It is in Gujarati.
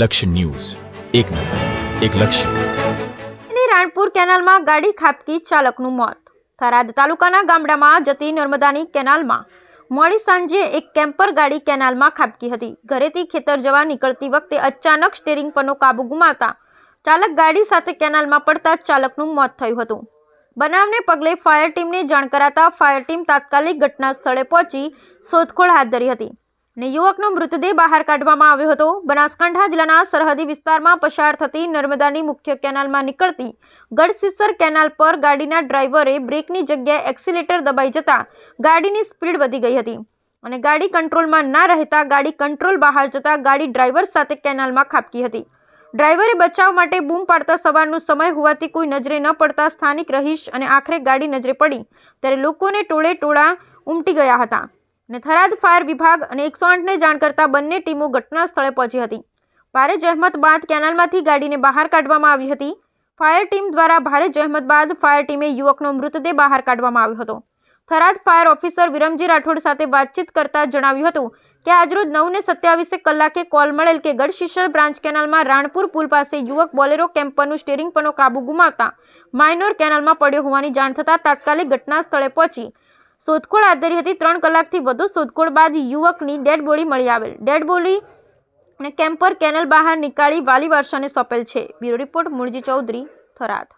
લક્ષ્ય ન્યૂઝ. એક નજર, એક લક્ષ્ય. રાણપુર કેનાલમાં ગાડી ખાબકી ચાલકનું મોત. થરાદ તાલુકાના ગામડામાં જતી નર્મદાની કેનાલમાં મોડી સાંજે એક કેમ્પર ગાડી કેનાલમાં ખાબકી હતી. ઘરેથી ખેતર જવા નીકળતી વખતે અચાનક સ્ટેરિંગ પરનો કાબુ ગુમાવતા ચાલક ગાડી સાથે કેનાલમાં પડતા ચાલકનું મોત થયું હતું. બનાવને પગલે ફાયર ટીમને જાણ કરાતા ફાયર ટીમ તાત્કાલિક ઘટના સ્થળે પહોંચી શોધખોળ હાથ ધરી હતી. ને યુવકનો મૃતદેહ બહાર કાઢવામાં આવ્યો હતો. બનાસકાંઠા જિલ્લાના સરહદી વિસ્તારમાં પસાર થતી નર્મદાની મુખ્ય કેનાલમાં નીકળતી ગઢસિસર કેનાલ પર ગાડીના ડ્રાઈવરે બ્રેકની જગ્યાએ એક્સિલેટર દબાઈ જતા ગાડીની સ્પીડ વધી ગઈ હતી અને ગાડી કંટ્રોલમાં ના રહેતા ગાડી કંટ્રોલ બહાર જતા ગાડી ડ્રાઈવર સાથે કેનાલમાં ખાબકી હતી. ડ્રાઈવરે બચાવ માટે બૂમ પાડતા સવારનો સમય હોવાથી કોઈ નજરે ન પડતા સ્થાનિક રહીશ અને આખરે ગાડી નજરે પડી ત્યારે લોકોને ટોળે ટોળા ઉમટી ગયા હતા. અને થરાદ ફાયર વિભાગ અને એકસો આઠને જાણ કરતા બંને ટીમો ઘટના સ્થળે પહોંચી હતી. ભારે જહેમત બાદ કેનાલમાંથી ગાડીને બહાર કાઢવામાં આવી હતી. ફાયર ટીમ દ્વારા ભારે જહેમત બાદ ફાયર ટીમે યુવકનો મૃતદેહ બહાર કાઢવામાં આવ્યો હતો. થરાદ ફાયર ઓફિસર વિરમજી રાઠોડ સાથે વાતચીત કરતા જણાવ્યું હતું કે, આજરોજ નવને સત્યાવીસે કલાકે કોલ મળેલ કે ગઢશીશર બ્રાન્ચ કેનાલમાં રાણપુર પુલ પાસે યુવક બોલેરો કેમ્પરનું સ્ટેરિંગ પરનો કાબુ ગુમાવતા માઇનોર કેનાલમાં પડ્યો હોવાની જાણ થતાં તાત્કાલિક ઘટના સ્થળે પહોંચી. શોધખોળ આધારી હતી. ત્રણ કલાકથી વધુ શોધખોળ બાદ યુવકની ડેડ બોડી મળી આવેલ. ડેડ બોડી અને કેમ્પર કેનલ બહાર નીકાળી વાલી વારસાને સોંપેલ છે. Bureau report Mulji Chaudhary Tharad.